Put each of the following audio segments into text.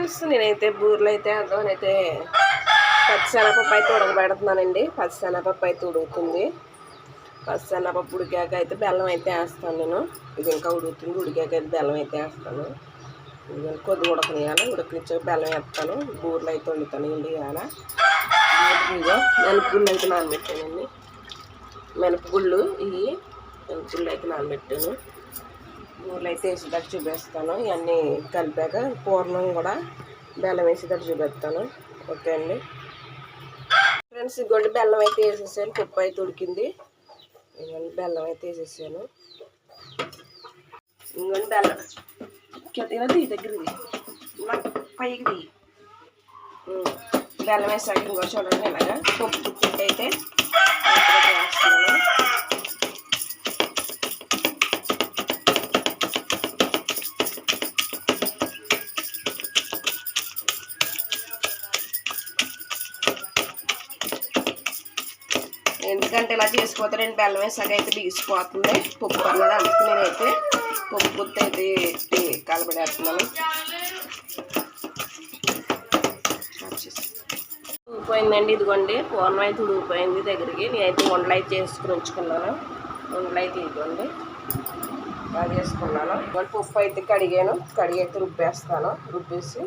తెలుస్తుంది నేనైతే బూరెలు అయితే అయితే పచ్చిశనగపప్పు అయితే ఉడకబెడుతున్నానండి. పచ్చిశనగపప్పు అయితే ఉడుకుతుంది. పచ్చిశనగపప్పు ఉడికాక అయితే బెల్లం అయితే వేస్తాను నేను. ఇది ఇంకా ఉడుకుతుంది. ఉడికాక అయితే బెల్లం అయితే వేస్తాను. కొద్ది ఉడకనియాలి ఉడకనిచ్చాక బెల్లం వేస్తాను. బూరెలు అయితే వండుతాను అండి ఇవాళ. ఇదిగో మినపగుళ్ళు అయితే నానబెట్టానండి. మినపగుళ్ళు ఇవి. మెనపగుళ్ళు అయితే నానబెట్టాను. బూర్లు అయితే వేసేటట్టు చూపిస్తాను. ఇవన్నీ కలిపాక పూర్ణం కూడా బెల్లం వేసేటట్టు చూపిస్తాను. ఓకే అండి. ఫ్రెండ్స్ ఇదిగోండి బెల్లం అయితే వేసేసాను. పప్పు అయితే ఉడికింది. ఇదిగోండి బెల్లం అయితే వేసేసాను. ఇంకోండి బెల్లం. కింద దగ్గరది పైకి. బెల్లం వేసాక ఇంకో చూడండి ఇలాగా పప్పు అయితే వేస్తున్నాను ఎందుకంటే ఇలా చేసుకోతారండి బెల్లం వేసాక అయితే బిగిసిపోతుంది పప్పు అన్నది అందుకు నేనైతే పప్పు గుత్త అయితే ఎట్టి కలబడేస్తున్నాను ఉడిపోయిందండి ఇదిగోండి. పూర్ణం అయితే ఉడిపోయింది దగ్గరికి. నేనైతే వండలు అయితే చేసుకుని ఉంచుకున్నాను. వండలు అయితే ఇదిగోండి. అది చేసుకున్నాను. ఇదిగోండి పప్పు అయితే కడిగాను. కడిగి అయితే రుబ్బేస్తాను. రుబ్బేసి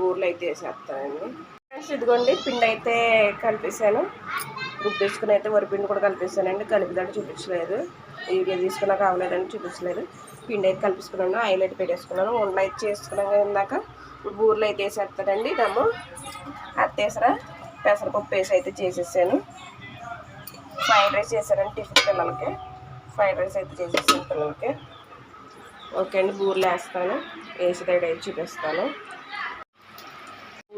ఊర్లో అయితే వేసేస్తానండి. ఇదిగోండి పిండి అయితే కలిపేసాను రుబ్బేసుకుని అయితే వరిపిండి కూడా కలిపేసానండి. కలిపిదాన్ని చూపించలేదు. ఈ వీడియో తీసుకున్నా కావలేదని చూపించలేదు. పిండి అయితే కలిపేసుకున్నాను. ఆయిల్ అయితే పెట్టేసుకున్నాను. వండలు అయితే చేసుకున్నాక ఇందాక. బూరెలు అయితే వేసేస్తానండి. దమ్ము అత్తేసరా పెసరపప్పు వేసి అయితే చేసేసాను. ఫ్రైడ్ రైస్ చేశానండి టిఫిన్ పిల్లలకి. ఫ్రైడ్ రైస్ అయితే చేసేసాను పిల్లలకి. ఓకే అండి. బూరెలు వేస్తాను. వేసి తగ్గ అయితే చూపిస్తాను.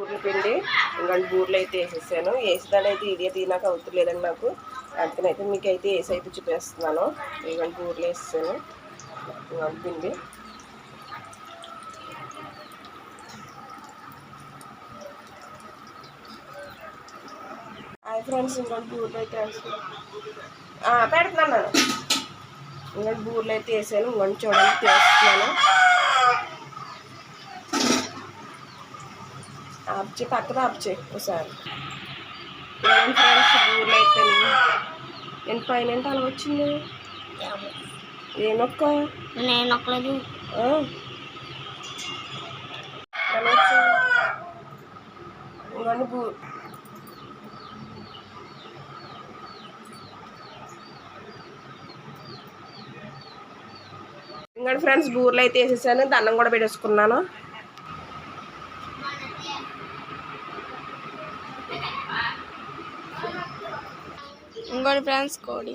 బూరెల పిండి ఇంకా బూరెలు అయితే వేసేసాను. వేసేదాన్ని అయితే ఇది తినాక అవుతులేదండి నాకు అందుకనైతే మీకు అయితే వేసి అయితే చూపిస్తున్నాను. ఇవ్వండి బూరెలు వేసేసాను. ఇవ్వండి పిండి. హాయ్ ఫ్రెండ్స్ ఇంకోటి బూరెలు అయితే వేస్తాను ఆ, పెడుతున్నాను ఇంకోటి బూరెలు అయితే వేసాను ఇంకోటి చూడండి తీస్తున్నాను ఆపుచే పక్కన ఆపుచే ఒకసారి. ఏం ఫ్రెండ్స్ ఊర్లో అయితే నేను పైన అలా వచ్చింది? ఏ నొక్క నేను నొక్కలేదు ఆ. ఎలా వచ్చింది ఇవన్నీ బూ ఇంకా ఫ్రెండ్స్ బూర్లు అయితే వేసేసాను దండం కూడా పెట్టేసుకున్నాను. ఇంకోటి ఫ్రెండ్స్ కోడి